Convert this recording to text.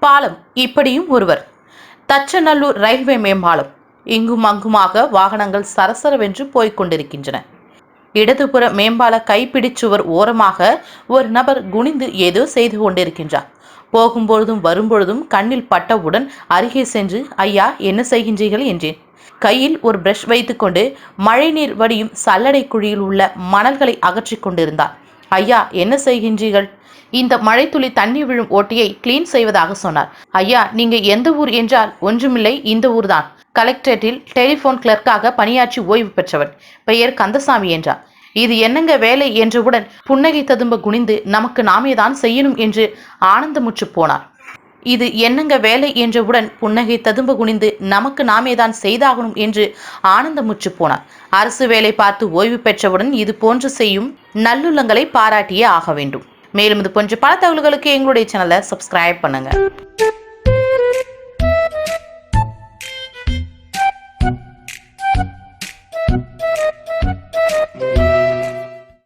பாலம் இப்படியும் ஒருவர். தச்சநல்லூர் ரயில்வே மேம்பாலம். இங்கும் அங்குமாக வாகனங்கள் சரசரவென்று போய்க் கொண்டிருக்கின்றன. இடதுபுற மேம்பால கைப்பிடிச்சுவர் ஓரமாக ஒரு நபர் குனிந்து ஏதோ செய்து கொண்டிருக்கின்றார். போகும்பொழுதும் வரும்பொழுதும் கண்ணில் பட்டவுடன் அருகே சென்று ஐயா என்ன செய்கின்றீர்கள்? என்றேன். கையில் ஒரு பிரஷ் வைத்துக்கொண்டு மழைநீர் வடியும் சல்லடை குழியில் உள்ள மணல்களை அகற்றிக் கொண்டிருந்தார். ஐயா என்ன செய்கின்றீர்கள்? இந்த மழைத்துளி தண்ணி விழும் ஓட்டையை கிளீன் செய்வதாக சொன்னார். ஐயா நீங்க எந்த ஊர் என்றால் ஒன்றுமில்லை இந்த ஊர்தான். கலெக்டரேட்டில் டெலிபோன் கிளர்க்காக பணியாற்றி ஓய்வு பெற்றவன். பெயர் கந்தசாமி என்றார். இது என்னங்க வேலை என்றவுடன் புன்னகை ததும்ப குனிந்து நமக்கு நாமே தான் செய்யணும் என்று ஆனந்தமுற்று போனார். இது என்னங்க வேலை என்றவுடன் புன்னகை ததும்ப குனிந்து நமக்கு நாமே தான் செய்தாகணும் என்று ஆனந்தமுற்று போனார். அரசு வேலை பார்த்து ஓய்வு பெற்றவுடன் இது போன்று செய்யும் நல்லுள்ளங்களை பாராட்டியே ஆக வேண்டும். மேலும் இது போன்ற பல தகவல்களுக்கு எங்களுடைய சேனலை சப்ஸ்கிரைப் பண்ணுங்க.